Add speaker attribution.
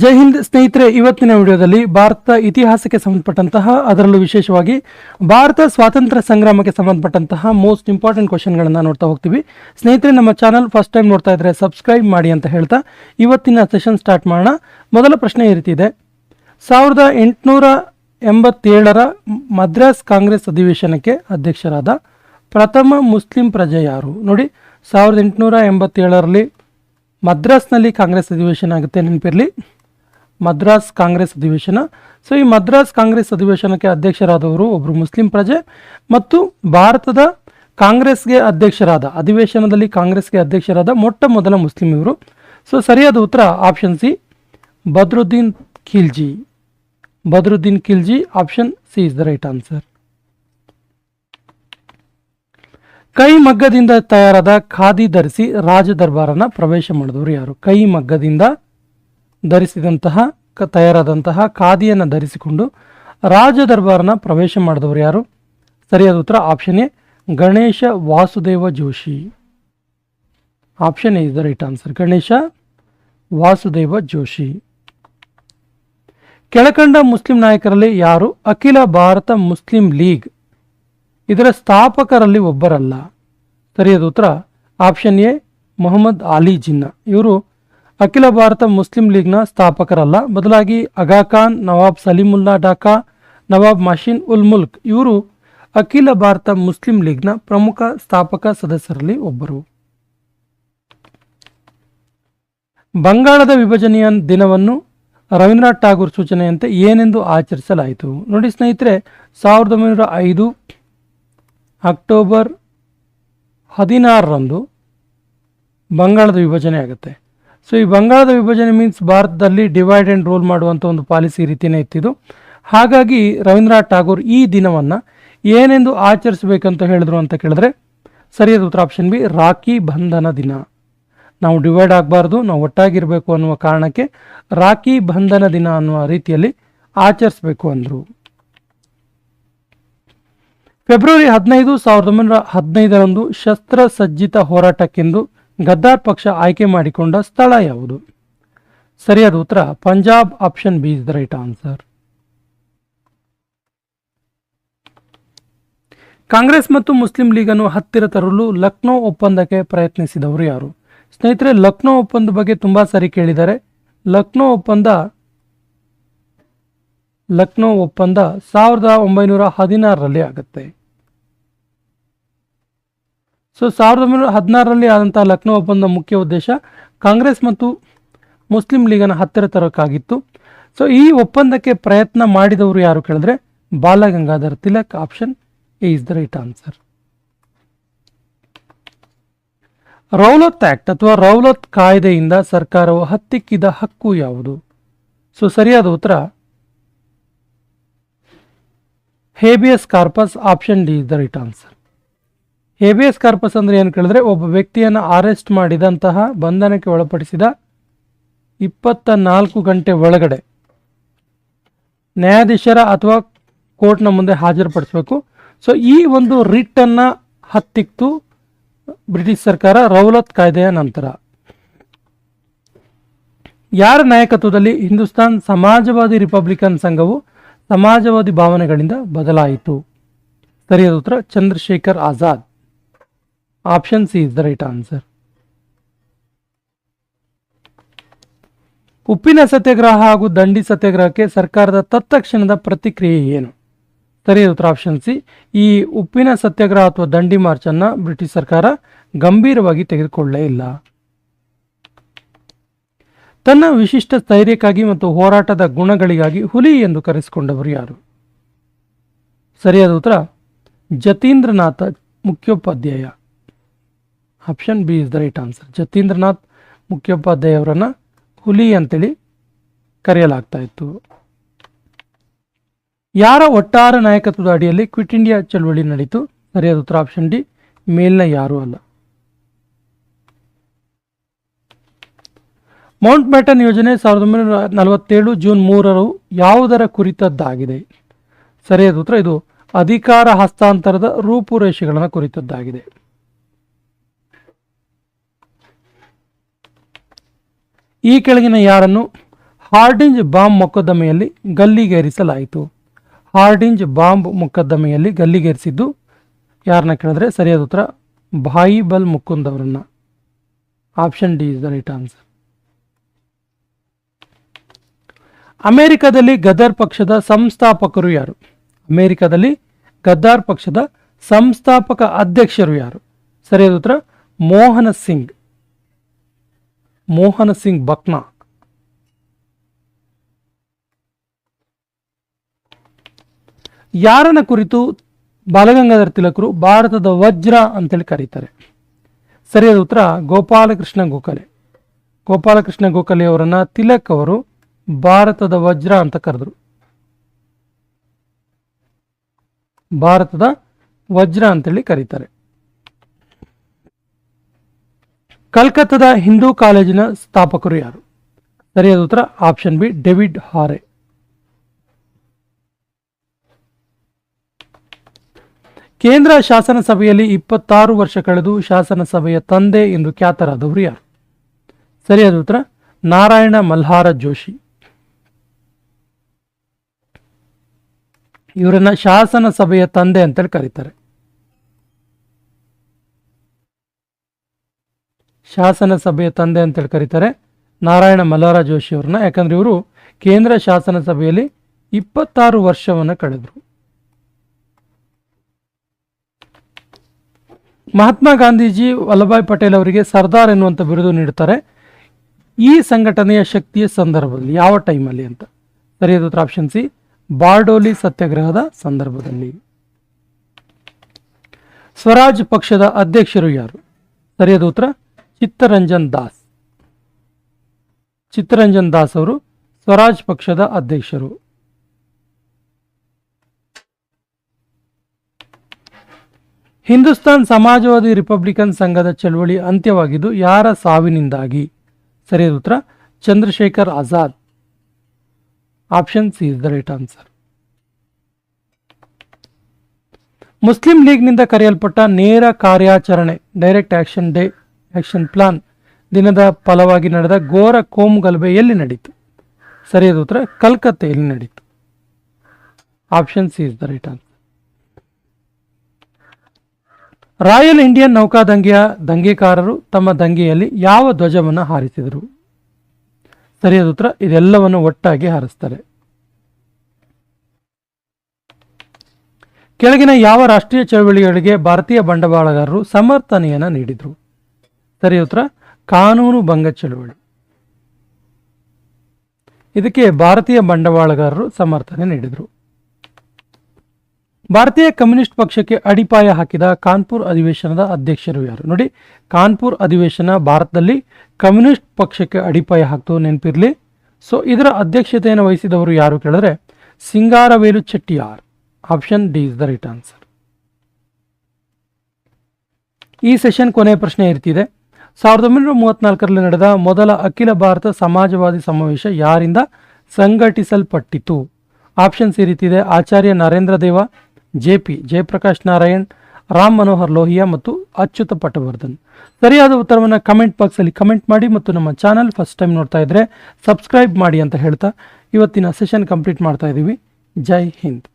Speaker 1: ಜೈ ಹಿಂದ್ ಸ್ನೇಹಿತರೆ, ಇವತ್ತಿನ ವಿಡಿಯೋದಲ್ಲಿ ಭಾರತ ಇತಿಹಾಸಕ್ಕೆ ಸಂಬಂಧಪಟ್ಟಂತಹ, ಅದರಲ್ಲೂ ವಿಶೇಷವಾಗಿ ಭಾರತ ಸ್ವಾತಂತ್ರ್ಯ ಸಂಗ್ರಾಮಕ್ಕೆ ಸಂಬಂಧಪಟ್ಟಂತಹ ಮೋಸ್ಟ್ ಇಂಪಾರ್ಟೆಂಟ್ ಕ್ವಶನ್ಗಳನ್ನು ನೋಡ್ತಾ ಹೋಗ್ತೀವಿ. ಸ್ನೇಹಿತರೆ, ನಮ್ಮ ಚಾನಲ್ ಫಸ್ಟ್ ಟೈಮ್ ನೋಡ್ತಾ ಇದ್ರೆ ಸಬ್ಸ್ಕ್ರೈಬ್ ಮಾಡಿ ಅಂತ ಹೇಳ್ತಾ ಇವತ್ತಿನ ಸೆಷನ್ ಸ್ಟಾರ್ಟ್ ಮಾಡೋಣ. ಮೊದಲ ಪ್ರಶ್ನೆ ಈ ರೀತಿ ಇದೆ. ಸಾವಿರದ ಎಂಟುನೂರ ಎಂಬತ್ತೇಳರ ಮದ್ರಾಸ್ ಕಾಂಗ್ರೆಸ್ ಅಧಿವೇಶನಕ್ಕೆ ಅಧ್ಯಕ್ಷರಾದ ಪ್ರಥಮ ಮುಸ್ಲಿಂ ಪ್ರಜೆ ಯಾರು? ನೋಡಿ, ಸಾವಿರದ ಎಂಟುನೂರ ಎಂಬತ್ತೇಳರಲ್ಲಿ ಮದ್ರಾಸ್ನಲ್ಲಿ ಕಾಂಗ್ರೆಸ್ ಅಧಿವೇಶನ ಆಗುತ್ತೆ, ನೆನಪಿರಲಿ. ಮದ್ರಾಸ್ ಕಾಂಗ್ರೆಸ್ ಅಧಿವೇಶನ. ಸೊ ಈ ಮದ್ರಾಸ್ ಕಾಂಗ್ರೆಸ್ ಅಧಿವೇಶನಕ್ಕೆ ಅಧ್ಯಕ್ಷರಾದವರು ಒಬ್ಬರು ಮುಸ್ಲಿಂ ಪ್ರಜೆ ಮತ್ತು ಭಾರತದ ಕಾಂಗ್ರೆಸ್ಗೆ ಅಧ್ಯಕ್ಷರಾದ, ಅಧಿವೇಶನದಲ್ಲಿ ಕಾಂಗ್ರೆಸ್ಗೆ ಅಧ್ಯಕ್ಷರಾದ ಮೊಟ್ಟ ಮೊದಲ ಮುಸ್ಲಿಂ ಇವರು. ಸೊ ಸರಿಯಾದ ಉತ್ತರ option C, Badruddin Khilji. Badruddin Khilji, option C is the right answer. ಕೈ ಮಗ್ಗದಿಂದ ತಯಾರಾದ ಖಾದಿ ಧರಿಸಿ ರಾಜ ದರ್ಬಾರನ ಪ್ರವೇಶ ಮಾಡಿದವರು ಯಾರು? ಕೈ ಮಗ್ಗದಿಂದ ಧರಿಸಿದಂತಹ ತಯಾರಾದಂತಹ ಖಾದಿಯನ್ನು ಧರಿಸಿಕೊಂಡು ರಾಜ ದರ್ಬಾರ್ನ ಪ್ರವೇಶ ಮಾಡಿದವರು ಯಾರು? ಸರಿಯಾದ ಉತ್ತರ option A, Ganesh Vasudev Joshi. Option A is the right answer Ganesh Vasudev Joshi. ಕೆಳಕಂಡ ಮುಸ್ಲಿಂ ನಾಯಕರಲ್ಲಿ ಯಾರು? ಅಖಿಲ ಭಾರತ ಮುಸ್ಲಿಂ ಲೀಗ್. ಇದರ ಸ್ಥಾಪಕರಲ್ಲಿ ಒಬ್ಬರಲ್ಲ. ಸರಿಯಾದ ಉತ್ತರ ಆಪ್ಷನ್ ಎ, ಮೊಹಮ್ಮದ್ ಅಲಿ ಜಿನ್ನಾ. ಇವರು ಅಖಿಲ ಭಾರತ ಮುಸ್ಲಿಂ ಲೀಗ್ನ ಸ್ಥಾಪಕರಲ್ಲ. ಬದಲಾಗಿ ಆಗಾ ಖಾನ್, ನವಾಬ್ ಸಲೀಮುಲ್ಲಾ ಡಾಕಾ, ನವಾಬ್ ಮಷೀನ್ ಉಲ್ ಮುಲ್ಕ್ ಇವರು ಅಖಿಲ ಭಾರತ ಮುಸ್ಲಿಂ ಲೀಗ್ನ ಪ್ರಮುಖ ಸ್ಥಾಪಕ ಸದಸ್ಯರಲ್ಲಿ ಒಬ್ಬರು. ಬಂಗಾಳದ ವಿಭಜನೆಯ ದಿನವನ್ನು ರವೀಂದ್ರನಾಥ್ ಠಾಗೂರ್ ಸೂಚನೆಯಂತೆ ಏನೆಂದು ಆಚರಿಸಲಾಯಿತು? ನೋಡಿ ಸ್ನೇಹಿತರೆ, ಸಾವಿರದ ಒಂಬೈನೂರ ಐದು ಅಕ್ಟೋಬರ್ ಹದಿನಾರರಂದು ಬಂಗಾಳದ ವಿಭಜನೆ ಆಗುತ್ತೆ ಸೊ ಈ ಬಂಗಾಳದ ವಿಭಜನೆ ಮೀನ್ಸ್ ಭಾರತದಲ್ಲಿ ಡಿವೈಡ್ ಆ್ಯಂಡ್ ರೂಲ್ ಮಾಡುವಂಥ ಒಂದು ಪಾಲಿಸಿ ರೀತಿಯೇ ಇತ್ತಿದ್ದು ಹಾಗಾಗಿ ರವೀಂದ್ರನಾಥ್ ಠಾಗೂರ್ ಈ ದಿನವನ್ನು ಏನೆಂದು ಆಚರಿಸಬೇಕಂತ ಹೇಳಿದ್ರು ಅಂತ ಕೇಳಿದ್ರೆ, ಸರಿಯಾದ ಉತ್ತರ ಆಪ್ಷನ್ ಬಿ, ರಾಖಿ ಬಂಧನ ದಿನ. ನಾವು ಡಿವೈಡ್ ಆಗಬಾರ್ದು, ನಾವು ಒಟ್ಟಾಗಿರಬೇಕು ಅನ್ನುವ ಕಾರಣಕ್ಕೆ ರಾಖಿ ಬಂಧನ ದಿನ ಅನ್ನುವ ರೀತಿಯಲ್ಲಿ ಆಚರಿಸಬೇಕು ಅಂದರು. ಫೆಬ್ರವರಿ ಹದಿನೈದು, ಸಾವಿರದ ಒಂಬೈನೂರ ಹದಿನೈದರಂದು ಶಸ್ತ್ರಸಜ್ಜಿತ ಹೋರಾಟಕ್ಕೆಂದು ಗದ್ದಾರ್ ಪಕ್ಷ ಆಯ್ಕೆ ಮಾಡಿಕೊಂಡ ಸ್ಥಳ ಯಾವುದು? ಸರಿಯಾದ ಉತ್ತರ, Punjab option B is the right answer. Congress ಮತ್ತು ಮುಸ್ಲಿಂ ಲೀಗನ್ನು ಹತ್ತಿರ ತರಲು ಲಕ್ನೋ ಒಪ್ಪಂದಕ್ಕೆ ಪ್ರಯತ್ನಿಸಿದವರು ಯಾರು? ಸ್ನೇಹಿತರೆ, ಲಕ್ನೋ ಒಪ್ಪಂದ ಬಗ್ಗೆ ತುಂಬಾ ಸರಿ ಕೇಳಿದ್ದಾರೆ ಲಕ್ನೋ ಒಪ್ಪಂದ ಲಕ್ನೋ ಒಪ್ಪಂದ ಸಾವಿರದ ಒಂಬೈನೂರ ಹದಿನಾರರಲ್ಲಿ ಆಗುತ್ತೆ. ಸೊ, ಸಾವಿರದ ಒಂಬೈನೂರ ಹದಿನಾರರಲ್ಲಿ ಆದಂತಹ ಲಕ್ನೋ ಒಪ್ಪಂದ ಮುಖ್ಯ ಉದ್ದೇಶ ಕಾಂಗ್ರೆಸ್ ಮತ್ತು ಮುಸ್ಲಿಂ ಲೀಗನ ಹತ್ತಿರ ತರೋಕ್ಕಾಗಿತ್ತು. ಸೊ, ಈ ಒಪ್ಪಂದಕ್ಕೆ ಪ್ರಯತ್ನ ಮಾಡಿದವರು ಯಾರು ಕೇಳಿದ್ರೆ Balagangadhar Tilak, option A is the right answer. Rowlatt act ಅಥವಾ ರೌಲತ್ ಕಾಯ್ದೆಯಿಂದ ಸರ್ಕಾರವು ಹತ್ತಿಕ್ಕಿದ ಹಕ್ಕು ಯಾವುದು? ಸೊ, ಸರಿಯಾದ ಉತ್ತರ habeas corpus, option D is the right answer. Habeas corpus ಅಂದ್ರೆ ಏನು ಕೇಳಿದ್ರೆ ಒಬ್ಬ ವ್ಯಕ್ತಿಯನ್ನು ಅರೆಸ್ಟ್ ಮಾಡಿದಂತಹ ಬಂಧನಕ್ಕೆ ಒಳಪಡಿಸಿದ ಇಪ್ಪತ್ತ ನಾಲ್ಕು ಗಂಟೆ ಒಳಗಡೆ ನ್ಯಾಯಾಧೀಶರ ಅಥವಾ ಕೋರ್ಟ್ನ ಮುಂದೆ ಹಾಜರುಪಡಿಸಬೇಕು. ಸೊ ಈ ಒಂದು ರಿಟ್ಟನ್ನು ಹತ್ತಿಕ್ತು ಬ್ರಿಟಿಷ್ ಸರ್ಕಾರ ರೌಲತ್ ಕಾಯ್ದೆಯ ನಂತರ. ಯಾರ ನಾಯಕತ್ವದಲ್ಲಿ ಹಿಂದೂಸ್ತಾನ್ ಸಮಾಜವಾದಿ ರಿಪಬ್ಲಿಕನ್ ಸಂಘವು ಸಮಾಜವಾದಿ ಭಾವನೆಗಳಿಂದ ಬದಲಾಯಿತು? ಸರಿಯಾದ ಉತ್ತರ, Chandrashekhar Azad. Option C is the right answer ಉಪ್ಪಿನ ಸತ್ಯಾಗ್ರಹ ಹಾಗೂ ದಂಡಿ ಸತ್ಯಾಗ್ರಹಕ್ಕೆ ಸರ್ಕಾರದ ತತ್ಕ್ಷಣದ ಪ್ರತಿಕ್ರಿಯೆ ಏನು? ಸರಿಯಾದ ಉತ್ತರ ಆಪ್ಷನ್ ಸಿ ಈ ಉಪ್ಪಿನ ಸತ್ಯಾಗ್ರಹ ಅಥವಾ ದಂಡಿ ಮಾರ್ಚ್ ಅನ್ನ ಬ್ರಿಟಿಷ್ ಸರ್ಕಾರ ಗಂಭೀರವಾಗಿ ತೆಗೆದುಕೊಳ್ಳೇ ಇಲ್ಲ. ತನ್ನ ವಿಶಿಷ್ಟ ಸ್ಥೈರ್ಯಕ್ಕಾಗಿ ಮತ್ತು ಹೋರಾಟದ ಗುಣಗಳಿಗಾಗಿ ಹುಲಿ ಎಂದು ಕರೆಸಿಕೊಂಡವರು ಯಾರು? ಸರಿಯಾದ ಉತ್ತರ, Jatindranath Mukhopadhyay. Option B is the right answer. Jatindranath Mukhopadhyay ಅವರನ್ನು ಹುಲಿ ಅಂತೇಳಿ ಕರೆಯಲಾಗ್ತಾ ಇತ್ತು. ಯಾರ ಒಟ್ಟಾರ ನಾಯಕತ್ವದ ಅಡಿಯಲ್ಲಿ ಕ್ವಿಟ್ ಇಂಡಿಯಾ ಚಳವಳಿ ನಡೀತು? ಸರಿಯಾದ ಉತ್ತರ ಆಪ್ಷನ್ ಡಿ ಮೇಲ್ನ ಯಾರೂ ಅಲ್ಲ. ಮೌಂಟ್ ಬ್ಯಾಟನ್ ಯೋಜನೆ ಸಾವಿರದ ಒಂಬೈನೂರ ನಲವತ್ತೇಳು ಜೂನ್ ಮೂರರು ಯಾವುದರ ಕುರಿತದ್ದಾಗಿದೆ? ಸರಿಯಾದ ಉತ್ತರ ಇದು ಅಧಿಕಾರ ಹಸ್ತಾಂತರದ ರೂಪುರೇಷೆಗಳನ್ನು ಕುರಿತದ್ದಾಗಿದೆ. ಈ ಕೆಳಗಿನ ಯಾರನ್ನು? ಹಾರ್ಡಿಂಜ್ ಬಾಂಬ್ ಮೊಕದ್ದಮೆಯಲ್ಲಿ ಗಲ್ಲಿಗೇರಿಸಲಾಯಿತು. ಹಾರ್ಡಿಂಜ್ ಬಾಂಬ್ ಮೊಕದ್ದಮೆಯಲ್ಲಿ ಗಲ್ಲಿಗೇರಿಸಿದ್ದು ಯಾರನ್ನ ಕೇಳಿದ್ರೆ ಸರಿಯಾದ ಉತ್ತರ ಬಾಯಿಬಲ್ ಮುಕುಂದ್ ಅವರನ್ನ option D is the right answer. ಅಮೆರಿಕದಲ್ಲಿ ಗದರ್ ಪಕ್ಷದ ಸಂಸ್ಥಾಪಕರು ಯಾರು? ಅಮೆರಿಕದಲ್ಲಿ ಗದ್ದಾರ್ ಪಕ್ಷದ ಸಂಸ್ಥಾಪಕ ಅಧ್ಯಕ್ಷರು ಯಾರು? ಸರಿಯಾದ ಉತ್ತರ ಮೋಹನ ಸಿಂಗ್. ಮೋಹನ ಸಿಂಗ್ ಬಕ್ನಾ ಯಾರನ ಕುರಿತು ಬಾಲಗಂಗಾಧರ ತಿಲಕರು ಭಾರತದ ವಜ್ರ ಅಂತೇಳಿ ಕರೀತಾರೆ. ಸರಿಯಾದ ಉತ್ತರ ಗೋಪಾಲಕೃಷ್ಣ ಗೋಖಲೆ. ಗೋಪಾಲಕೃಷ್ಣ ಗೋಖಲೆ ಅವರನ್ನ ತಿಲಕ್ ಅವರು ಭಾರತದ ವಜ್ರ ಅಂತ ಕರೆದ್ರು. ಭಾರತದ ವಜ್ರ ಅಂತೇಳಿ ಕರೀತಾರೆ. ಕಲ್ಕತ್ತಾದ ಹಿಂದೂ ಕಾಲೇಜಿನ ಸ್ಥಾಪಕರು ಯಾರು? ಸರಿಯಾದ ಉತ್ತರ, ಆಪ್ಷನ್ ಬಿ, ಡೇವಿಡ್ ಹಾರೆ. ಕೇಂದ್ರ ಶಾಸನ ಸಭೆಯಲ್ಲಿ ಇಪ್ಪತ್ತಾರು ವರ್ಷ ಕಳೆದು ಶಾಸನ ಸಭೆಯ ತಂದೆ ಎಂದು ಖ್ಯಾತರಾದವರು ಯಾರು? ಸರಿಯಾದ ಉತ್ತರ, ನಾರಾಯಣ ಮಲ್ಹಾರ ಜೋಶಿ. ಇವರನ್ನ ಶಾಸನ ಸಭೆಯ ತಂದೆ ಅಂತೇಳಿ ಕರೀತಾರೆ. ಶಾಸನ ಸಭೆಯ ತಂದೆ ಅಂತೇಳಿ ಕರೀತಾರೆ ನಾರಾಯಣ ಮಲ್ಲಾರ ಜೋಶಿ ಅವ್ರನ್ನ. ಯಾಕಂದ್ರೆ ಇವರು ಕೇಂದ್ರ ಶಾಸನ ಸಭೆಯಲ್ಲಿ ಇಪ್ಪತ್ತಾರು ವರ್ಷವನ್ನು ಕಳೆದರು. ಮಹಾತ್ಮ ಗಾಂಧೀಜಿ ವಲ್ಲಭಾಯ್ ಪಟೇಲ್ ಅವರಿಗೆ ಸರ್ದಾರ್ ಎನ್ನುವಂಥ ಬಿರುದು ನೀಡುತ್ತಾರೆ ಈ ಸಂಘಟನೆಯ ಶಕ್ತಿಯ ಸಂದರ್ಭದಲ್ಲಿ ಯಾವ ಟೈಮಲ್ಲಿ ಅಂತ. ಸರಿಯಾದ ಉತ್ತರ ಆಪ್ಷನ್ ಸಿ, ಬಾರ್ಡೋಲಿ ಸತ್ಯಾಗ್ರಹದ ಸಂದರ್ಭದಲ್ಲಿ. ಸ್ವರಾಜ್ ಪಕ್ಷದ ಅಧ್ಯಕ್ಷರು ಯಾರು? ಸರಿಯಾದ ಉತ್ತರ ಚಿತ್ತರಂಜನ್ ದಾಸ್. ಚಿತ್ತರಂಜನ್ ದಾಸ್ ಅವರು ಸ್ವರಾಜ್ ಪಕ್ಷದ ಅಧ್ಯಕ್ಷರು. ಹಿಂದೂಸ್ತಾನ್ ಸಮಾಜವಾದಿ ರಿಪಬ್ಲಿಕನ್ ಸಂಘದ ಚಳವಳಿ ಅಂತ್ಯವಾಗಿದ್ದು, ಯಾರ ಸಾವಿನಿಂದಾಗಿ? ಸರಿಯಾದ ಉತ್ತರ, Chandrashekhar Azad. Option C is the right answer. Muslim ಲೀಗ್ನಿಂದ ಕರೆಯಲ್ಪಟ್ಟ ನೇರ ಕಾರ್ಯಾಚರಣೆ, direct action day action plan ದಿನದ ಫಲವಾಗಿ ನಡೆದ ಘೋರ ಕೋಮು ಗಲಭೆ ಎಲ್ಲಿ ನಡೀತು? ಸರಿಯಾದ ಉತ್ತರ, ಕಲ್ಕತ್ತೆಯಲ್ಲಿ ನಡೀತು. Option C is the right answer Royal Indian ನೌಕಾದಂಗೆಯ ದಂಗೆಕಾರರು ತಮ್ಮ ದಂಗೆಯಲ್ಲಿ ಯಾವ ಧ್ವಜವನ್ನು ಹಾರಿಸಿದರು? ಸರಿಯಾದ ಉತ್ತರ, ಇದೆಲ್ಲವನ್ನು ಒಟ್ಟಾಗಿ ಹಾರಿಸ್ತಾರೆ. ಕೆಳಗಿನ ಯಾವ ರಾಷ್ಟ್ರೀಯ ಚಳವಳಿಗಳಿಗೆ ಭಾರತೀಯ ಬಂಡವಾಳಗಾರರು ಸಮರ್ಥನೆಯನ್ನು ನೀಡಿದರು? ಸರಿಯಾದ ಉತ್ತರ, ಕಾನೂನು ಭಂಗ ಚಳುವಳಿ. ಇದಕ್ಕೆ ಭಾರತೀಯ ಬಂಡವಾಳಗಾರರು ಸಮರ್ಥನೆ ನೀಡಿದರು. ಭಾರತೀಯ ಕಮ್ಯುನಿಸ್ಟ್ ಪಕ್ಷಕ್ಕೆ ಅಡಿಪಾಯ ಹಾಕಿದ ಕಾನ್ಪುರ್ ಅಧಿವೇಶನದ ಅಧ್ಯಕ್ಷರು ಯಾರು? ನೋಡಿ, ಕಾನ್ಪುರ್ ಅಧಿವೇಶನ ಭಾರತದಲ್ಲಿ ಕಮ್ಯುನಿಸ್ಟ್ ಪಕ್ಷಕ್ಕೆ ಅಡಿಪಾಯ ಹಾಕ್ತು ನೆನಪಿರಲಿ. ಸೊ ಇದರ ಅಧ್ಯಕ್ಷತೆಯನ್ನು ವಹಿಸಿದವರು ಯಾರು ಕೇಳಿದ್ರೆ, Singaravelu Chettiar. Option D is the right answer ಈ ಸೆಷನ್ ಕೊನೆಯ ಪ್ರಶ್ನೆ ಇರ್ತಿದೆ. ಸಾವಿರದ ಒಂಬೈನೂರ ಮೂವತ್ತ್ನಾಲ್ಕರಲ್ಲಿ ನಡೆದ ಮೊದಲ ಅಖಿಲ ಭಾರತ ಸಮಾಜವಾದಿ ಸಮಾವೇಶ ಯಾರಿಂದ ಸಂಘಟಿಸಲ್ಪಟ್ಟಿತು? ಆಪ್ಷನ್ಸ್ ಈ ರೀತಿ ಇದೆ ಆಚಾರ್ಯ ನರೇಂದ್ರ ದೇವ, ಜೆ ಪಿ ಜಯಪ್ರಕಾಶ್ ನಾರಾಯಣ್, ರಾಮ್ ಮನೋಹರ್ ಲೋಹಿಯಾ ಮತ್ತು ಅಚ್ಯುತ ಪಟವರ್ಧನ್. ಸರಿಯಾದ ಉತ್ತರವನ್ನು ಕಮೆಂಟ್ ಬಾಕ್ಸಲ್ಲಿ ಕಮೆಂಟ್ ಮಾಡಿ ಮತ್ತು ನಮ್ಮ ಚಾನಲ್ ಫಸ್ಟ್ ಟೈಮ್ ನೋಡ್ತಾ ಇದ್ದರೆ ಸಬ್ಸ್ಕ್ರೈಬ್ ಮಾಡಿ ಅಂತ ಹೇಳ್ತಾ ಇವತ್ತಿನ ಸೆಷನ್ ಕಂಪ್ಲೀಟ್ ಮಾಡ್ತಾ ಇದ್ದೀವಿ ಜೈ ಹಿಂದ್.